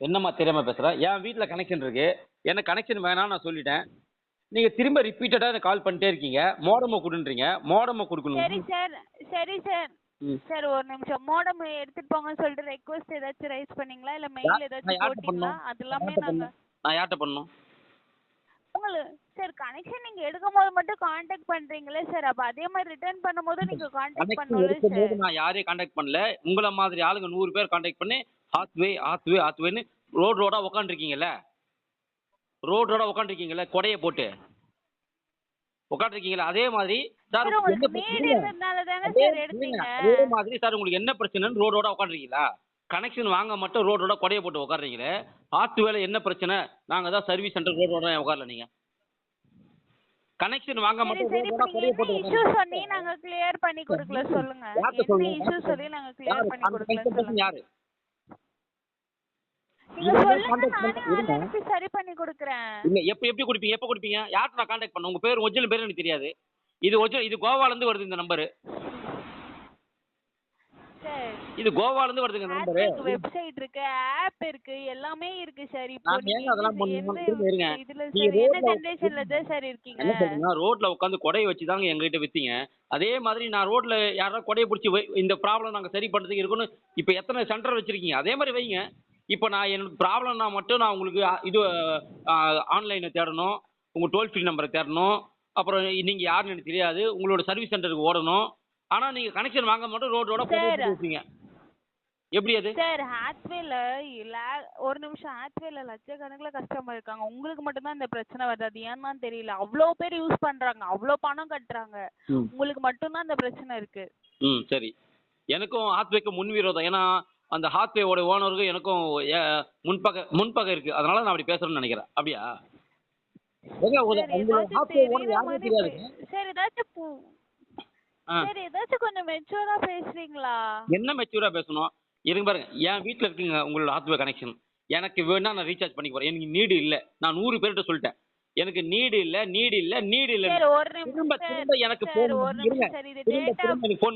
என்னம்மா தெரியாம பேசுற? என் வீட்டில் கனெக்ஷன் இருக்கு. எனக்கு கனெக்ஷன் வேணாம்னு நான் சொல்லிட்டேன். நீங்க திரும்ப ரிப்பீட்டடா எனக்கு கால் பண்ணிட்டே இருக்கீங்க. மோடமை கொடுன்றீங்க. மோடமை சரி கொடுக்கணும். சார் சரி சார் ம். சார் ஒரு நிமிஷம். மோடம் எடுத்துட்டு போங்கன்னு சொல்லிட்டு ரெக்வஸ்ட் ஏதாச்சும் ரைஸ் பண்ணீங்களா? இல்ல மெயில் ஏதாச்சும் போட்டீங்களா? அது எல்லாமே நாங்க? நான் யார்கிட்ட பண்ணணும்? உங்களுக்கு சார் கனெக்ஷன் நீங்க எடுக்கும் போது மட்டும் காண்டாக்ட் பண்றீங்களே சார் அப்ப அதே மாதிரி ரிட்டர்ன் பண்ணும்போது நீங்க காண்டாக்ட் எடுக்கும்போது சார் நான் யாரையும் காண்டாக்ட் பண்ணல. உங்களை மாதிரி ஆளுங்க நூறு பேர் காண்டாக்ட் பண்ணி ஹாத்வே ஹாத்வே ஹாத்வேன்னு ரோட் ரோடா உட்காந்துருக்கீங்கல்ல ரோட் ரோடா உட்காந்துருக்கீங்கல்ல கொடையை போட்டு. உட்காந்துருக்கீங்களா அதே மாதிரி சார் பிரச்சனை? அதே மாதிரி சார் உங்களுக்கு என்ன பிரச்சனைன்னு ரோட் ரோடா உட்காந்துருக்கீங்களா கனெக்ஷன் வாங்க மட்டும் ரோட் ரோடா கொடையை போட்டு உட்காடுறீங்களே ஆத்து வேலை என்ன பிரச்சனை? நாங்க தான் சர்வீஸ் சென்டர் ரோட் ரோடா உட்காரல நீங்க. கனெக்ஷன் வாங்க மட்டும் சரி ரோட் இப்போ ரோடா நீங்க கொடையை போட்டு இஷ்யூ உட்காருங்க. சொல்லி நாங்க கிளியர் பண்ணி கொடுக்கல சொல்லுங்க? இஷ்யூ சொல்லி நாங்க யாரு? கிளியர் பண்ணி கொடுக்கல யாரு நீங்க இவங்க சொல்லுங்க contact நானே பண்ண- ஆள் இருங்க. அனுப்பி சரி பண்ணி கொடுக்குறேன். இல்ல எப்ப எப்படி கொடுப்பீங்க எப்ப கொடுப்பீங்க? யார்கிட்ட நான் காண்டாக்ட் பண்ண? உங்க பேர் ஒரிஜினல் பேர் எனக்கு தெரியாது. இது ஒரிஜினல் இது கோவால இருந்து வருது இந்த நம்பர் இது கோவால இருந்து வருதுங்க நம்பர் வெப்சைட் இருக்கு ஆப் இருக்கு எல்லாமே இருக்கு சார். இப்போ நீங்க அதெல்லாம் திரும்ப இருங்க. இதுல நீங்க என்ன ரோட்ல- ஜெனரேஷன்ல தான் சார் இருக்கீங்க? ரோட்ல உட்காந்து கொடையை வச்சு தாங்க எங்ககிட்ட வித்தீங்க. அதே மாதிரி நான் ரோட்ல யாராவது கொடையை பிடிச்சி இந்த ப்ராப்ளம் நாங்க சரி பண்றதுக்கு இருக்குன்னு இப்போ எத்தனை சென்டர் வச்சிருக்கீங்க? அதே மாதிரி வைங்க. இப்போ நான் என்னோட ப்ராப்ளம்னா மட்டும் நான் உங்களுக்கு இது ஆன்லைனை தேடணும் உங்க டோல் ஃப்ரீ நம்பரை தேடணும் அப்புறம் நீங்க யாருன்னு எனக்கு தெரியாது உங்களோட சர்வீஸ் சென்டருக்கு ஓடணும் ஆனா நீங்க கனெக்ஷன் வாங்க மட்டும் ரோட் ரோட கொடையை Sir. போட்டு வச்சீங்க எப்படி அது? சார் ஹாத்வேல ஒரு நிமிஷம் ஹாத்வேல லட்சக்கணக்கில் கஸ்டமர் இருக்காங்க. உங்களுக்கு மட்டும்தான் இந்த பிரச்சனை வருது. அது ஏன்னு தெரியல. அவ்வளோ பேர் யூஸ் பண்றாங்க. அவ்வளோ பணம் கட்டுறாங்க. உங்களுக்கு மட்டும்தான் இந்த பிரச்சனை இருக்கு. ம் சரி. எனக்கும் ஹாத்வேக்கு முன் விரோதம் ஏன்னா அந்த ஹாத்வேவோட ஓனருக்கு எனக்கும் முன்பகை முன்பகை இருக்கு. அதனால நான் அப்படி பேசுறேன்னு நினைக்கிறேன். அப்படியா? என்ன மெச்சூரா பேசணும்? இருங்க பாருங்க என் வீட்டில் இருக்குங்க உங்களோட ஹாத்வே கனெக்ஷன் எனக்கு வேணா நான் ரீசார்ஜ் பண்ணி போறேன். எனக்கு நீடு இல்லை. நான் நூறு பேர்கிட்ட சொல்லிட்டேன். எனக்கு நீடு இல்லை நீடு இல்லை நீடு இல்லை. திரும்ப திரும்ப எனக்கு ஃபோன்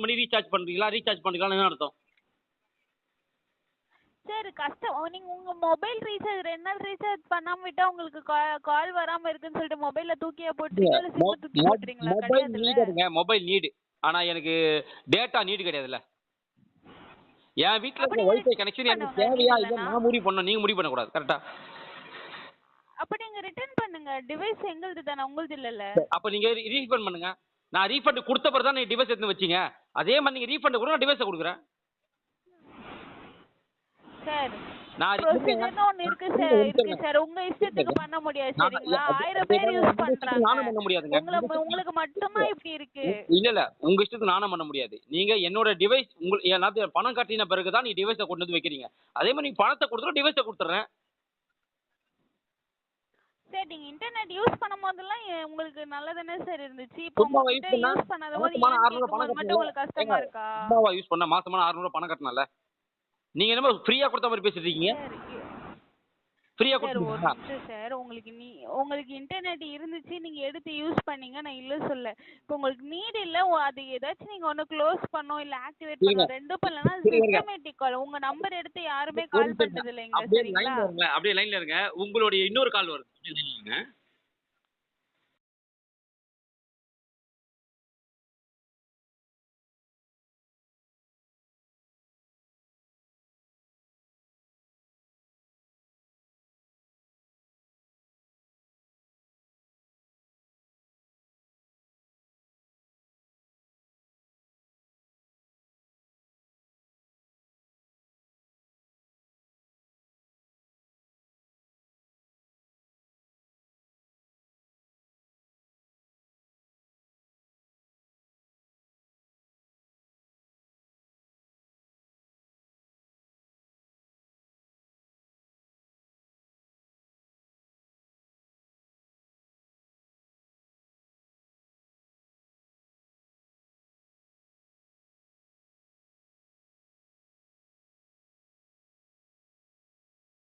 பண்ணி ரீசார்ஜ் பண்றீங்களா? ரீசார்ஜ் பண்றீங்களா என்ன அர்த்தம்? சார் கஷ்டம். ஓ, நீங்க உங்க மொபைல் ரீசார்ஜ் ரெண்டு நாள் ரீசார்ஜ் பண்ணாம விட்டா உங்களுக்கு கால் வராம இருக்குன்னு சொல்லிட்டு மொபைல்ல தூக்கியா போட்டுறீங்களா இல்ல சிம்ம தூக்கி போட்டுறீங்களா மொபைல் நீடுங்க மொபைல் நீடு ஆனா எனக்கு டேட்டா நீடு கிடையாதுல்ல. என் வீட்ல அப்ப இருக்க வைஃபை கனெக்ஷன் எனக்கு தேவையா இல்ல? நான் முடிவு பண்ணணும் நீங்க முடிவு பண்ணக்கூடாது கரெக்டா அப்ப நீங்க ரிட்டர்ன் பண்ணுங்க. டிவைஸ் எங்களுது தானே? உங்களுது இல்லல்ல? அப்ப நீங்க ரீஃபண்ட் பண்ணுங்க. நான் ரீஃபண்ட் கொடுத்த பிறகு தான் நீங்க டிவைஸ் எடுத்து வச்சீங்க. அதே மாதிரி நீங்க ரீஃபண்ட் கொடுங்க நான் டிவைஸை கொடுக்குறேன். சார். நான் ஒண்ணு இருக்கு. சார். இருக்கு சார். உங்க இஷ்டத்துக்கு பண்ண முடியாது சரிங்களா? ஆயிரம் பேர் யூஸ் இஷ்டத்துக்கு நானும் பண்றாங்க. பண்ண முடியாதுங்க. உங்களை உங்களுக்கு மட்டும்தான் இப்படி இருக்கு? இல்ல இல்ல. உங்க இஷ்டத்துக்கு நானும் பண்ண முடியாது. நீங்க என்னோட டிவைஸ் உங்க எல்லாத்தையும் பணம் கட்டின பிறகு தான் நீ டிவைஸை கொண்டு வந்து வைக்கிறீங்க. அதே மாதிரி நீங்க பணத்தை கொடுத்துரும் டிவைஸை கொடுத்துறேன் சார் நீங்க இன்டர்நெட் யூஸ் பண்ணும் போதெல்லாம் உங்களுக்கு நல்லதானே சார் இருந்துச்சு? இப்போ யூஸ் பண்ணாத போது மாசமான ஏன் 600 பணம் கேட்கும்போது மட்டும் உங்களுக்கு கஷ்டமா இருக்கா? யூஸ் பண்ண மாசமான 600 பணம் கட்டணும்ல? நீங்க என்னமோ ஃப்ரீயா கொடுத்த மாதிரி பேசிட்டு இருக்கீங்க. ஃப்ரீயா கொடுத்தீங்களா? சார் உங்களுக்கு நீ உங்களுக்கு இன்டர்நெட் இருந்துச்சு நீங்க எடுத்து யூஸ் பண்ணீங்க நான் இல்ல சொல்ல. இப்போ உங்களுக்கு நீட் இல்ல அது ஏதாச்சும் நீங்க ஒண்ணு க்ளோஸ் பண்ணோம் இல்ல ஆக்டிவேட் இருங்க. பண்ணோம் ரெண்டும் பண்ணலனா. சிஸ்டமேட்டிக் கால் உங்க நம்பர் எடுத்து யாருமே கால் பண்றது இல்லைங்க சரிங்களா? அப்படியே லைன்ல இருங்க. உங்களுடைய இன்னொரு கால் வருது.